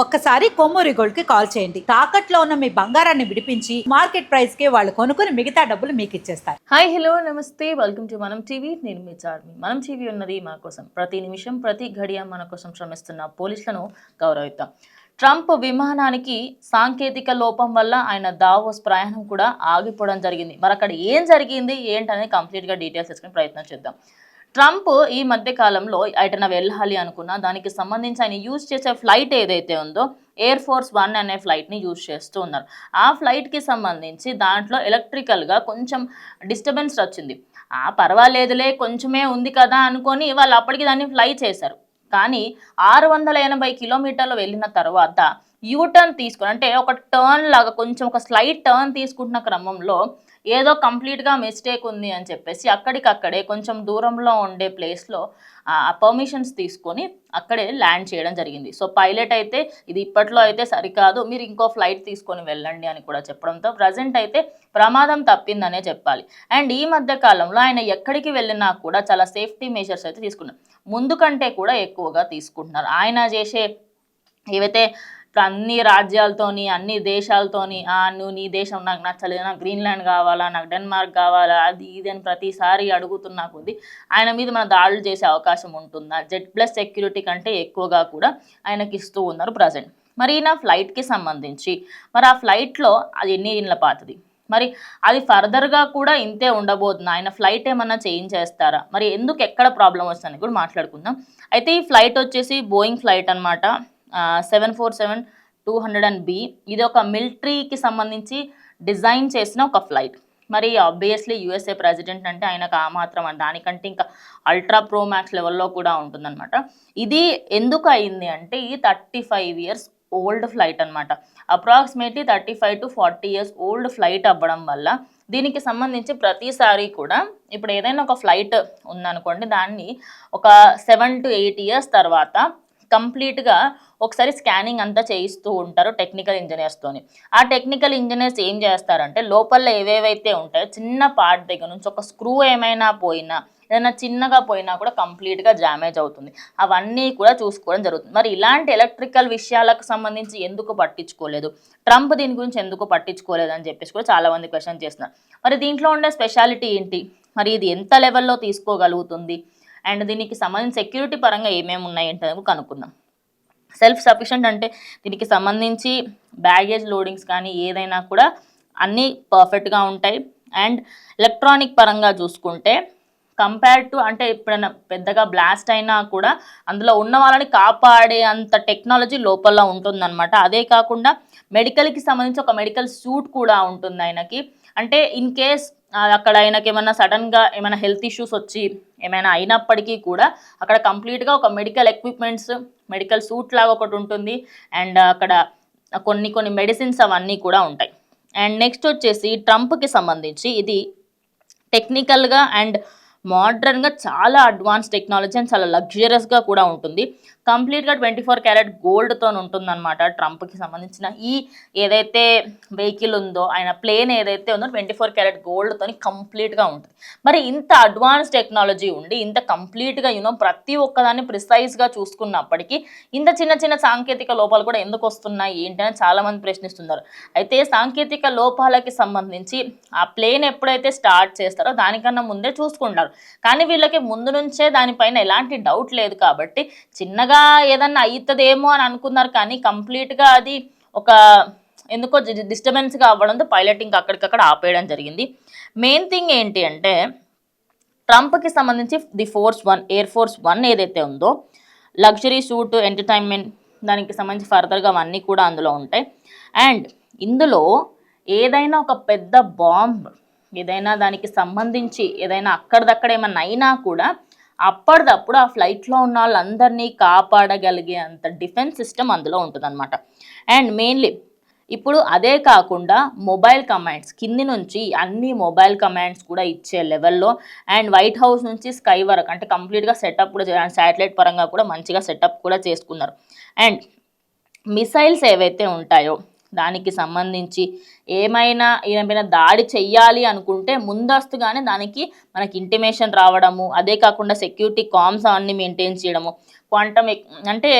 ఒక్కసారి కొమ్మూరి గోల్డ్కి కాల్ చేయండి. తాకట్లో ఉన్న మీ బంగారాన్ని విడిపించి మార్కెట్ ప్రైస్కి వాళ్ళు కొనుక్కుని మిగతా డబ్బులు మీకు ఇచ్చేస్తారు. Hi hello namaste. Welcome to Manam TV. నేను మీ చార్మి. మనం టీవీ ఉన్నది మన కోసం. ప్రతి నిమిషం ప్రతి ఘడియ మన కోసం శ్రమిస్తున్న పోలీసులను గౌరవిద్దాం. ట్రంప్ విమానానికి సాంకేతిక లోపం వల్ల ఆయన దావోస్ ప్రయాణం కూడా ఆగిపోవడం జరిగింది. మరి అక్కడ ఏం జరిగింది ఏంటనేది కంప్లీట్గా డీటెయిల్స్ తీసుకునే ప్రయత్నం చేద్దాం. ట్రంప్ ఈ మధ్య కాలంలో ఎటన వెళ్ళాలి అనుకున్నా దానికి సంబంధించి ఆయన యూజ్ చేసే ఫ్లైట్ ఏదైతే ఉందో ఎయిర్ ఫోర్స్ వన్ అనే ఫ్లైట్ని యూజ్ చేస్తూ ఉన్నారు. ఆ ఫ్లైట్కి సంబంధించి దాంట్లో ఎలక్ట్రికల్గా కొంచెం డిస్టర్బెన్స్ వచ్చింది. ఆ పర్వాలేదులే కొంచెమే ఉంది కదా అనుకొని వాళ్ళు అప్పటికి దాన్ని ఫ్లై చేశారు. కానీ ఆరు వందల ఎనభై కిలోమీటర్లు వెళ్ళిన తర్వాత యూటర్న్ తీసుకుని అంటే ఒక టర్న్ లాగా కొంచెం ఒక స్లైట్ టర్న్ తీసుకుంటున్న క్రమంలో ఏదో కంప్లీట్గా మిస్టేక్ ఉంది అని చెప్పేసి అక్కడికక్కడే కొంచెం దూరంలో ఉండే ప్లేస్లో పర్మిషన్స్ తీసుకొని అక్కడే ల్యాండ్ చేయడం జరిగింది. సో పైలట్ అయితే ఇది ఇప్పట్లో అయితే సరికాదు మీరు ఇంకో ఫ్లైట్ తీసుకొని వెళ్ళండి అని కూడా చెప్పడంతో ప్రజెంట్ అయితే ప్రమాదం తప్పిందనే చెప్పాలి. అండ్ ఈ మధ్య కాలంలో ఆయన ఎక్కడికి వెళ్ళినా కూడా చాలా సేఫ్టీ మెజర్స్ అయితే తీసుకున్నారు. ముందు కంటే కూడా ఎక్కువగా తీసుకుంటున్నారు. ఆయన చేసే ఏవైతే ఇప్పుడు అన్ని రాజ్యాలతోని అన్ని దేశాలతోని నువ్వు నీ దేశం నాకు నచ్చలేదు నాకు గ్రీన్లాండ్ కావాలా నాకు డెన్మార్క్ కావాలా అది ఇది అని ప్రతిసారి అడుగుతున్నా కొద్దీ ఆయన మీద మన దాడులు చేసే అవకాశం ఉంటుందా? జెడ్ ప్లస్ సెక్యూరిటీ కంటే ఎక్కువగా కూడా ఆయనకి ఇస్తూ ఉన్నారు ప్రజెంట్. మరి నా ఫ్లైట్కి సంబంధించి మరి ఆ ఫ్లైట్లో అది ఎన్ని ఇళ్ళ పాతది? మరి అది ఫర్దర్గా కూడా ఇంతే ఉండబోతుంది? ఆయన ఫ్లైట్ ఏమన్నా చేంజ్ చేస్తారా? మరి ఎందుకు ఎక్కడ ప్రాబ్లం వస్తుందని కూడా మాట్లాడుకుందాం. అయితే ఈ ఫ్లైట్ వచ్చేసి బోయింగ్ ఫ్లైట్ అనమాట seven four seven two hundred and B ఇది ఒక మిలిటరీకి సంబంధించి డిజైన్ చేసిన ఒక ఫ్లైట్ మరి ఆబ్వియస్లీ యూఎస్ఏ ప్రెసిడెంట్ అంటే ఆయనకు ఆ మాత్రం అని దానికంటే ఇంకా అల్ట్రా ప్రో మ్యాక్స్ లెవెల్లో కూడా ఉంటుందన్నమాట. ఇది ఎందుకు అయింది అంటే ఈ thirty five years old flight అనమాట approximately thirty five to forty years old flight అవ్వడం వల్ల దీనికి సంబంధించి ప్రతిసారి కూడా ఇప్పుడు ఏదైనా ఒక ఫ్లైట్ ఉందనుకోండి దాన్ని ఒక సెవెన్ టు ఎయిట్ ఇయర్స్ తర్వాత కంప్లీట్గా ఒకసారి స్కానింగ్ అంతా చేయిస్తూ ఉంటారు టెక్నికల్ ఇంజనీర్స్తోని ఆ టెక్నికల్ ఇంజనీర్స్ ఏం చేస్తారంటే లోపల ఏవేవైతే ఉంటాయో చిన్న పార్ట్ దగ్గర నుంచి ఒక స్క్రూ ఏమైనా పోయినా ఏదైనా చిన్నగా పోయినా కూడా కంప్లీట్గా డ్యామేజ్ అవుతుంది. అవన్నీ కూడా చూసుకోవడం జరుగుతుంది. మరి ఇలాంటి ఎలక్ట్రికల్ విషయాలకు సంబంధించి ఎందుకు పట్టించుకోలేదు? ట్రంప్ దీని గురించి ఎందుకు పట్టించుకోలేదు అని చెప్పేసి కూడా చాలామంది క్వశ్చన్ చేస్తున్నారు. మరి దీంట్లో ఉండే స్పెషాలిటీ ఏంటి? మరి ఇది ఎంత లెవెల్లో తీసుకోగలుగుతుంది? అండ్ దీనికి సంబంధించి సెక్యూరిటీ పరంగా ఏమేమి ఉన్నాయంటే కనుక్కుందాం సెల్ఫ్ సఫిషియంట్ అంటే దీనికి సంబంధించి బ్యాగేజ్ లోడింగ్స్ కానీ ఏదైనా కూడా అన్నీ పర్ఫెక్ట్గా ఉంటాయి. అండ్ ఎలక్ట్రానిక్ పరంగా చూసుకుంటే కంపేర్ టు అంటే ఎప్పుడైనా పెద్దగా బ్లాస్ట్ అయినా కూడా అందులో ఉన్న వాళ్ళని కాపాడే అంత టెక్నాలజీ లోపల ఉంటుందన్నమాట. అదే కాకుండా మెడికల్కి సంబంధించి ఒక మెడికల్ సూట్ కూడా ఉంటుంది ఆయనకి. అంటే ఇన్ కేస్ అక్కడ ఆయనకి ఏమైనా సడన్గా ఏమైనా హెల్త్ ఇష్యూస్ వచ్చి ఏమైనా అయినప్పటికీ కూడా అక్కడ కంప్లీట్గా ఒక మెడికల్ ఎక్విప్మెంట్స్ మెడికల్ సూట్ లాగా ఒకటి ఉంటుంది. అండ్ అక్కడ కొన్ని కొన్ని మెడిసిన్స్ అవన్నీ కూడా ఉంటాయి. అండ్ నెక్స్ట్ వచ్చేసి ట్రంప్కి సంబంధించి ఇది టెక్నికల్గా అండ్ మోడ్రన్గా చాలా అడ్వాన్స్ టెక్నాలజీ అండ్ చాలా లగ్జరియస్గా కూడా ఉంటుంది. కంప్లీట్గా ట్వంటీ ఫోర్ క్యారెట్ గోల్డ్తో ఉంటుందన్నమాట ట్రంప్కి సంబంధించిన. ఈ ఏదైతే వెహికల్ ఉందో ఆయన ప్లేన్ ఏదైతే ఉందో ట్వంటీ ఫోర్ క్యారెట్ గోల్డ్తో కంప్లీట్గా ఉంటుంది. మరి ఇంత అడ్వాన్స్ టెక్నాలజీ ఉండి ఇంత కంప్లీట్గా యూనో ప్రతి ఒక్కదాన్ని ప్రిసైజ్గా చూసుకున్నప్పటికీ ఇంత చిన్న చిన్న సాంకేతిక లోపాలు కూడా ఎందుకు వస్తున్నాయి ఏంటి అని చాలామంది ప్రశ్నిస్తున్నారు. అయితే సాంకేతిక లోపాలకి సంబంధించి ఆ ప్లేన్ ఎప్పుడైతే స్టార్ట్ చేస్తారో దానికన్నా ముందే చూసుకుంటారు. కానీ వీళ్ళకి ముందు నుంచే దానిపైన ఎలాంటి డౌట్ లేదు కాబట్టి చిన్నగా ఏదన్నా అవుతుందేమో అని అనుకున్నారు కానీ కంప్లీట్గా అది ఒక ఎందుకో డిస్టర్బెన్స్గా అవ్వడంతో పైలట్ ఇంకా అక్కడికక్కడ ఆపేయడం జరిగింది. మెయిన్ థింగ్ ఏంటి అంటే ట్రంప్కి సంబంధించి the force one air force one ఏదైతే ఉందో లగ్జరీ సూట్ ఎంటర్టైన్మెంట్ దానికి సంబంధించి ఫర్దర్గా అవన్నీ కూడా అందులో ఉంటాయి. అండ్ ఇందులో ఏదైనా ఒక పెద్ద బాంబ్ ఏదైనా దానికి సంబంధించి ఏదైనా అక్కడిదక్కడ ఏమన్నా అయినా కూడా అప్పటిదప్పుడు ఆ ఫ్లైట్లో ఉన్న వాళ్ళందరినీ కాపాడగలిగే అంత డిఫెన్స్ సిస్టమ్ అందులో ఉంటుందన్నమాట. అండ్ మెయిన్లీ ఇప్పుడు అదే కాకుండా మొబైల్ కమాండ్స్ కింది నుంచి అన్ని మొబైల్ కమాండ్స్ కూడా ఇచ్చే లెవెల్లో అండ్ వైట్ హౌస్ నుంచి స్కై వరకు అంటే కంప్లీట్గా సెటప్ కూడా శాటిలైట్ పరంగా కూడా మంచిగా సెటప్ కూడా చేసుకున్నారు. అండ్ మిసైల్స్ ఏవైతే ఉంటాయో దానికి సంబంధించి ఏమైనా ఏమైనా దాడి చెయ్యాలి అనుకుంటే ముందస్తుగానే దానికి మనకి ఇంటిమేషన్ రావడము అదే కాకుండా సెక్యూరిటీ కామ్స్ అవన్నీ మెయింటైన్ చేయడము. క్వాంటమ్ అంటే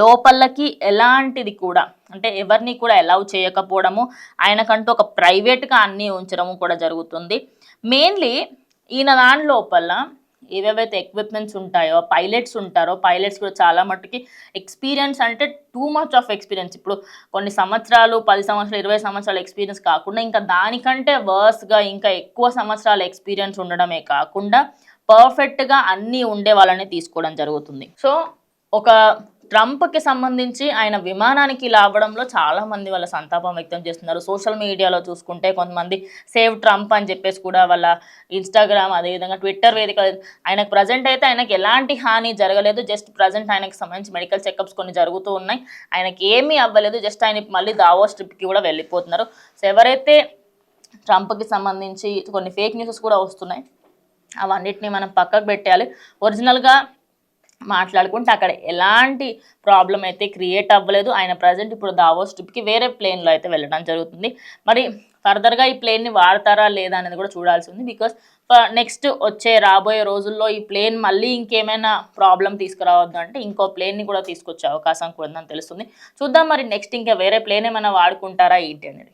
లోపలకి ఎలాంటిది కూడా అంటే ఎవరిని కూడా అలౌ చేయకపోవడము ఆయనకంటూ ఒక ప్రైవేట్గా అన్నీ ఉంచడము కూడా జరుగుతుంది. మెయిన్లీ ఈయన దాని లోపల ఏవేవైతే ఎక్విప్మెంట్స్ ఉంటాయో పైలట్స్ ఉంటారో పైలట్స్ కూడా చాలా మట్టుకి ఎక్స్పీరియన్స్ అంటే టూ మచ్ ఆఫ్ ఎక్స్పీరియన్స్ ఇప్పుడు కొన్ని సంవత్సరాలు పది సంవత్సరాలు ఇరవై సంవత్సరాల ఎక్స్పీరియన్స్ కాకుండా ఇంకా దానికంటే వర్స్గా ఇంకా ఎక్కువ సంవత్సరాల ఎక్స్పీరియన్స్ ఉండడమే కాకుండా పర్ఫెక్ట్గా అన్నీ ఉండే వాళ్ళని తీసుకోవడం జరుగుతుంది. సో ఒక ట్రంప్కి సంబంధించి ఆయన విమానానికి ఇలా అవ్వడంలో చాలామంది వాళ్ళ సంతాపం వ్యక్తం చేస్తున్నారు. సోషల్ మీడియాలో చూసుకుంటే కొంతమంది సేవ్ ట్రంప్ అని చెప్పేసి కూడా వాళ్ళ ఇన్స్టాగ్రామ్ అదేవిధంగా ట్విట్టర్ వేదిక ఆయనకు ప్రజెంట్ అయితే ఆయనకి ఎలాంటి హాని జరగలేదు. జస్ట్ ప్రజెంట్ ఆయనకి సంబంధించి మెడికల్ చెకప్స్ కొన్ని జరుగుతూ ఉన్నాయి. ఆయనకి ఏమీ అవ్వలేదు. జస్ట్ ఆయన మళ్ళీ దావోస్ ట్రిప్కి కూడా వెళ్ళిపోతున్నారు. సో ఎవరైతే ట్రంప్కి సంబంధించి కొన్ని ఫేక్ న్యూసెస్ కూడా వస్తున్నాయి అవన్నిటిని మనం పక్కకు పెట్టాలి ఒరిజినల్గా మాట్లాడుకుంటే అక్కడ ఎలాంటి ప్రాబ్లం అయితే క్రియేట్ అవ్వలేదు. ఆయన ప్రజెంట్ ఇప్పుడు దావోస్ ట్రిప్కి వేరే ప్లేన్లో అయితే వెళ్ళడం జరుగుతుంది. మరి ఫర్దర్గా ఈ ప్లేన్ని వాడతారా లేదా అనేది కూడా చూడాల్సి ఉంది. బికాస్ నెక్స్ట్ వచ్చే రాబోయే రోజుల్లో ఈ ప్లేన్ మళ్ళీ ఇంకేమైనా ప్రాబ్లం తీసుకురావద్దు అంటే ఇంకో ప్లేన్ని కూడా తీసుకొచ్చే అవకాశం కూడా ఉందని తెలుస్తుంది. చూద్దాం మరి నెక్స్ట్ ఇంకా వేరే ప్లేన్ ఏమైనా వాడుకుంటారా ఏంటి అనేది.